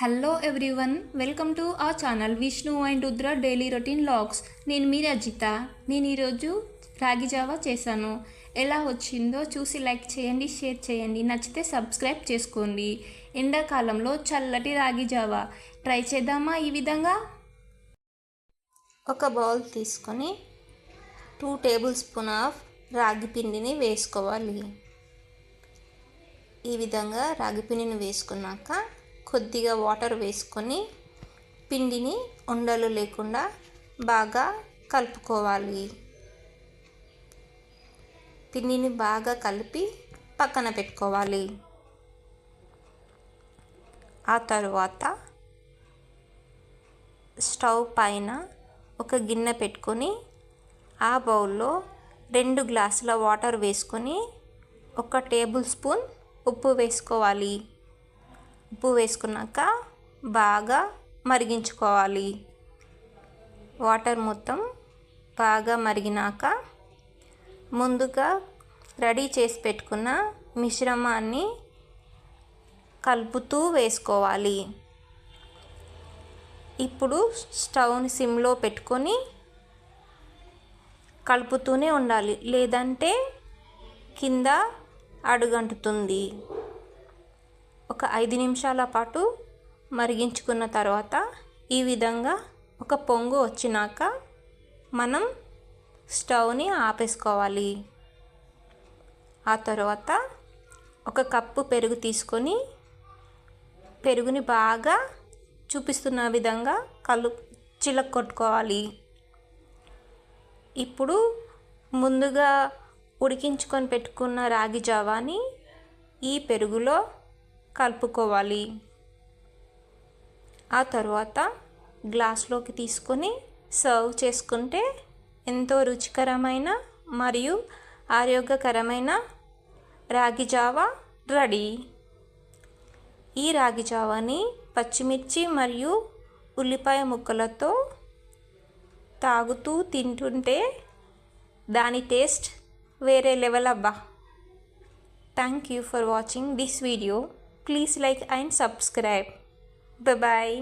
Hello everyone welcome to a channel Vishnu and Rudra daily routine logs నేను మీ రజిత. నేను ఈరోజు రాగి జావా చేశాను. ఎలా వచ్చిందో చూసి లైక్ చేయండి షేర్ చేయండి నచ్చితే సబ్స్క్రైబ్ చేసుకోండి. ఎండాకాలంలో చల్లటి రాగి జావా. ట్రై చేద్దామా ఈ విధంగా? ఒక బౌల్ తీసుకొని టూ టేబుల్ స్పూన్ ఆఫ్ రాగి పిండిని వేసుకోవాలి. ఈ విధంగా రాగి పిండిని వేసుకున్నాక కొద్దిగా వాటర్ వేసుకొని పిండిని ఉండలు లేకుండా బాగా కలుపుకోవాలి. పిండిని బాగా కలిపి పక్కన పెట్టుకోవాలి. ఆ తర్వాత స్టవ్ పైన ఒక గిన్నె పెట్టుకొని ఆ బౌల్లో రెండు గ్లాసుల వాటర్ వేసుకొని ఒక టేబుల్ స్పూన్ ఉప్పు వేసుకోవాలి. ఉప్పు వేసుకున్నాక బాగా మరిగించుకోవాలి. వాటర్ మొత్తం బాగా మరిగినాక ముందుగా రెడీ చేసి పెట్టుకున్న మిశ్రమాన్ని కలుపుతూ వేసుకోవాలి. ఇప్పుడు స్టవ్ని సిమ్లో పెట్టుకొని కలుపుతూనే ఉండాలి. లేదంటే కింద అడుగంటుతుంది. ఒక ఐదు నిమిషాల పాటు మరిగించుకున్న తర్వాత ఈ విధంగా ఒక పొంగు వచ్చినాక మనం స్టవ్ని ఆపేసుకోవాలి. ఆ తర్వాత ఒక కప్పు పెరుగు తీసుకొని పెరుగుని బాగా చూపిస్తున్న విధంగా కలు చిలక కొట్టుకోవాలి. ఇప్పుడు ముందుగా ఉడికించుకొని పెట్టుకున్న రాగి జావాని ఈ పెరుగులో కలుపుకోవాలి. ఆ తర్వాత గ్లాస్లోకి తీసుకొని సర్వ్ చేసుకుంటే ఎంతో రుచికరమైన మరియు ఆరోగ్యకరమైన రాగి జావా రెడీ. ఈ రాగి జావాని పచ్చిమిర్చి మరియు ఉల్లిపాయ ముక్కలతో తాగుతూ తింటుంటే దాని టేస్ట్ వేరే లెవెల్ అబ్బా. Thank you for watching this video please like and subscribe bye